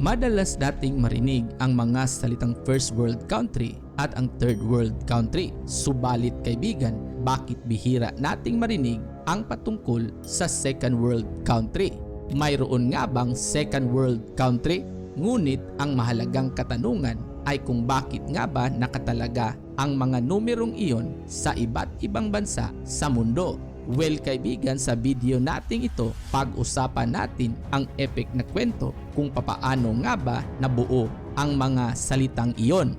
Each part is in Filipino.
Madalas dating marinig ang mga salitang first world country at ang third world country. Subalit kaibigan, bakit bihira nating marinig ang patungkol sa second world country? Mayroon nga bang second world country? Ngunit ang mahalagang katanungan ay kung bakit nga ba nakatalaga ang mga numerong iyon sa iba't ibang bansa sa mundo. Well kaibigan, sa video nating ito, pag-usapan natin ang epic na kwento kung papaano nga ba nabuo ang mga salitang iyon.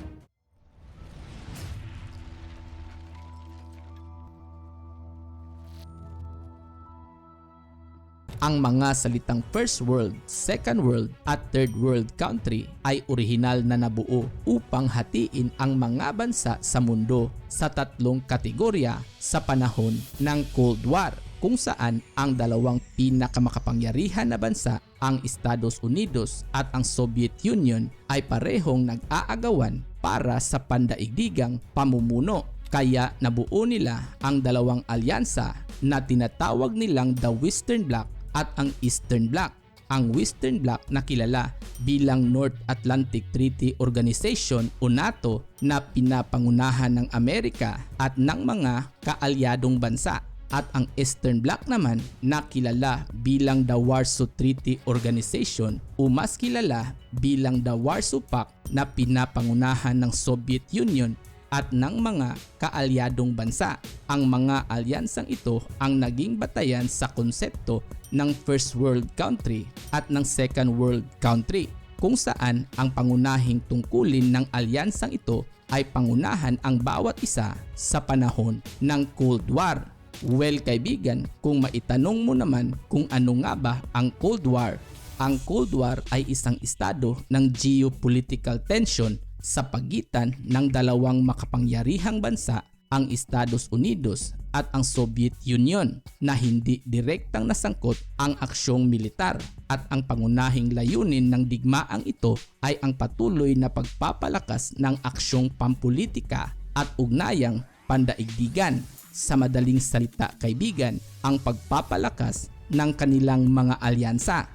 Ang mga salitang first world, second world at third world country ay orihinal na nabuo upang hatiin ang mga bansa sa mundo sa tatlong kategorya sa panahon ng Cold War kung saan ang dalawang pinakamakapangyarihan na bansa ang Estados Unidos at ang Soviet Union ay parehong nag-aagawan para sa pandaigdigang pamumuno. Kaya nabuo nila ang dalawang alyansa na tinatawag nilang the Western Bloc at ang Eastern Bloc. Ang Western Bloc na kilala bilang North Atlantic Treaty Organization o NATO na pinapangunahan ng Amerika at ng mga kaalyadong bansa at ang Eastern Bloc naman na kilala bilang the Warsaw Treaty Organization o mas kilala bilang the Warsaw Pact na pinapangunahan ng Soviet Union at ng mga kaalyadong bansa. Ang mga alyansang ito ang naging batayan sa konsepto ng First World Country at ng Second World Country kung saan ang pangunahing tungkulin ng alyansang ito ay pangunahan ang bawat isa sa panahon ng Cold War. Well kaibigan, kung maitanong mo naman kung ano nga ba ang Cold War, ang Cold War ay isang estado ng geopolitical tension sa pagitan ng dalawang makapangyarihang bansa ang Estados Unidos at ang Soviet Union na hindi direktang nasangkot ang aksyong militar at ang pangunahing layunin ng digmaang ito ay ang patuloy na pagpapalakas ng aksyong pampolitika at ugnayang pandaigdigan. Sa madaling salita kaibigan, ang pagpapalakas ng kanilang mga alyansa.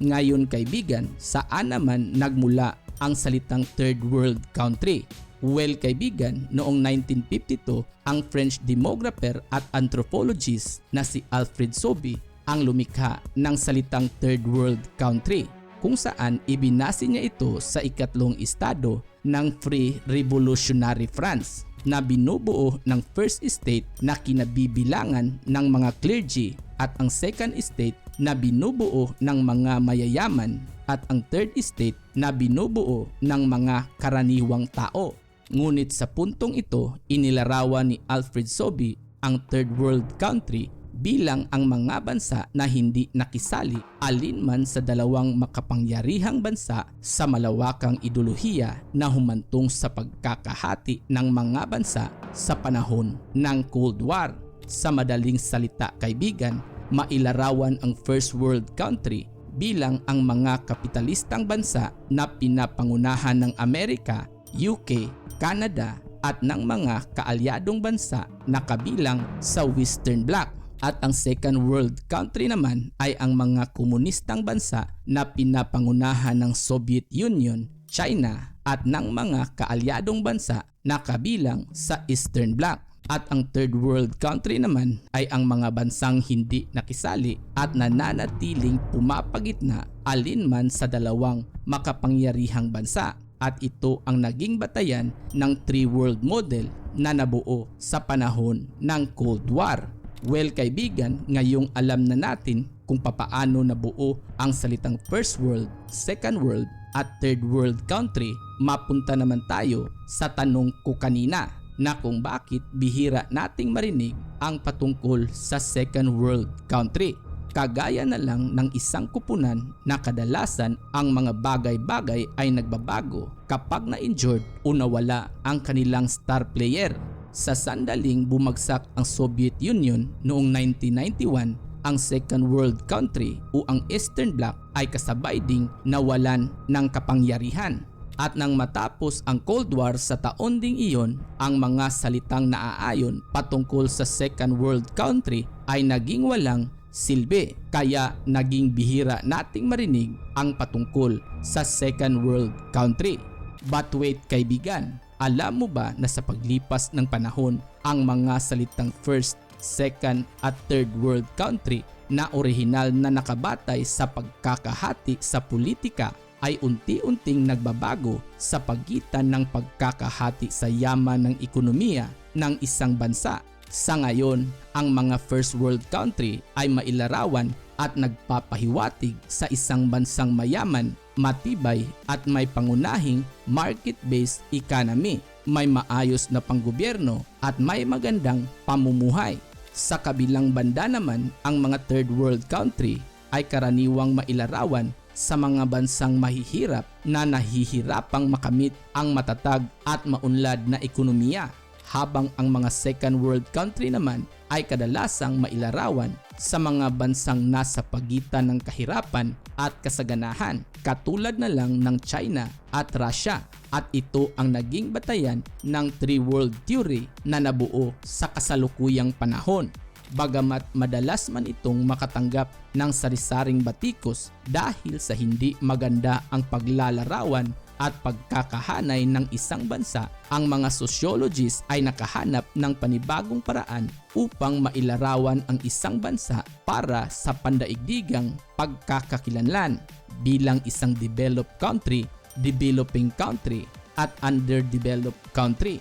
Ngayon kaibigan, saan naman nagmula ang salitang third world country. Well kaibigan, noong 1952, ang French demographer at anthropologist na si Alfred Sobi ang lumikha ng salitang third world country kung saan ibinase niya ito sa ikatlong estado ng Free Revolutionary France na binubuo ng First Estate na kinabibilangan ng mga clergy at ang Second Estate na binubuo ng mga mayayaman at ang Third Estate na binubuo ng mga karaniwang tao. Ngunit sa puntong ito, inilarawan ni Alfred Sobi ang Third World Country bilang ang mga bansa na hindi nakisali alinman sa dalawang makapangyarihang bansa sa malawakang ideolohiya na humantong sa pagkakahati ng mga bansa sa panahon ng Cold War. Sa madaling salita kaibigan, mailarawan ang First World Country bilang ang mga kapitalistang bansa na pinapangunahan ng Amerika, UK, Canada at ng mga kaalyadong bansa na kabilang sa Western Bloc at ang second world country naman ay ang mga komunistang bansa na pinapangunahan ng Soviet Union, China at ng mga kaalyadong bansa na kabilang sa Eastern Bloc. At ang third world country naman ay ang mga bansang hindi nakisali at nananatiling pumapagitna alinman sa dalawang makapangyarihang bansa at ito ang naging batayan ng three world model na nabuo sa panahon ng Cold War. Well kaibigan, ngayong alam na natin kung papaano nabuo ang salitang first world, second world at third world country, mapunta naman tayo sa tanong ko kanina na kung bakit bihira nating marinig ang patungkol sa second world country. Kagaya na lang ng isang kupunan na kadalasan ang mga bagay-bagay ay nagbabago kapag na-injured o nawala ang kanilang star player. Sa sandaling bumagsak ang Soviet Union noong 1991, ang second world country o ang Eastern Bloc ay kasabay ding nawalan ng kapangyarihan at nang matapos ang Cold War sa taon ding iyon, ang mga salitang naaayon patungkol sa Second World Country ay naging walang silbi. Kaya naging bihira nating marinig ang patungkol sa second world country. But wait kaibigan, alam mo ba na sa paglipas ng panahon, ang mga salitang first, second at third world country na orihinal na nakabatay sa pagkakahati sa politika ay unti-unting nagbabago sa pagitan ng pagkakahati sa yaman ng ekonomiya ng isang bansa. Sa ngayon, ang mga first world country ay mailarawan at nagpapahiwatig sa isang bansang mayaman, matibay at may pangunahing market-based economy, may maayos na panggobyerno at may magandang pamumuhay. Sa kabilang banda naman, ang mga third world country ay karaniwang mailarawan sa mga bansang mahihirap na nahihirapang makamit ang matatag at maunlad na ekonomiya habang ang mga second world country naman ay kadalasang mailarawan sa mga bansang nasa pagitan ng kahirapan at kasaganahan katulad na lang ng China at Russia. At ito ang naging batayan ng Three World Theory na nabuo sa kasalukuyang panahon bagamat madalas man itong makatanggap ng sarisaring batikos dahil sa hindi maganda ang paglalarawan at pagkakahanay ng isang bansa, ang mga sociologists ay nakahanap ng panibagong paraan upang mailarawan ang isang bansa para sa pandaigdigang pagkakakilanlan bilang isang developed country, developing country at underdeveloped country.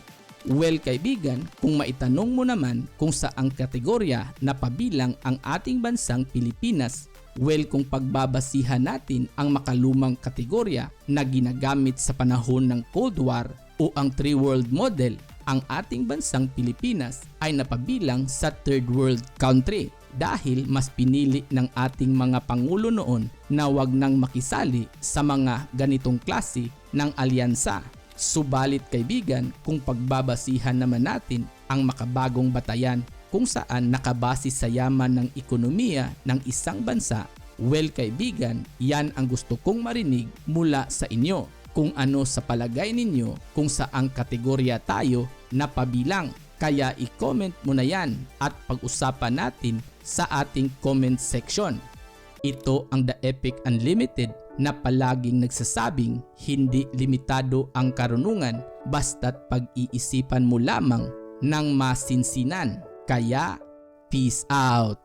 Well kaibigan, kung maitanong mo naman kung saang kategorya na pabilang ang ating bansang Pilipinas, well kung pagbabasihan natin ang makalumang kategorya na ginagamit sa panahon ng Cold War o ang Three World Model, ang ating bansang Pilipinas ay napabilang sa Third World Country dahil mas pinili ng ating mga pangulo noon na wag nang makisali sa mga ganitong klase ng alyansa Subalit kaibigan, kung pagbabasihan naman natin ang makabagong batayan kung saan nakabase sa yaman ng ekonomiya ng isang bansa, well kaibigan, yan ang gusto kong marinig mula sa inyo. Kung ano sa palagay ninyo kung saang kategorya tayo na pabilang. Kaya i-comment mo na yan at pag-usapan natin sa ating comment section. Ito ang The Epic Unlimited na palaging nagsasabing hindi limitado ang karunungan basta't pag-iisipan mo lamang ng masinsinan. Kaya, peace out!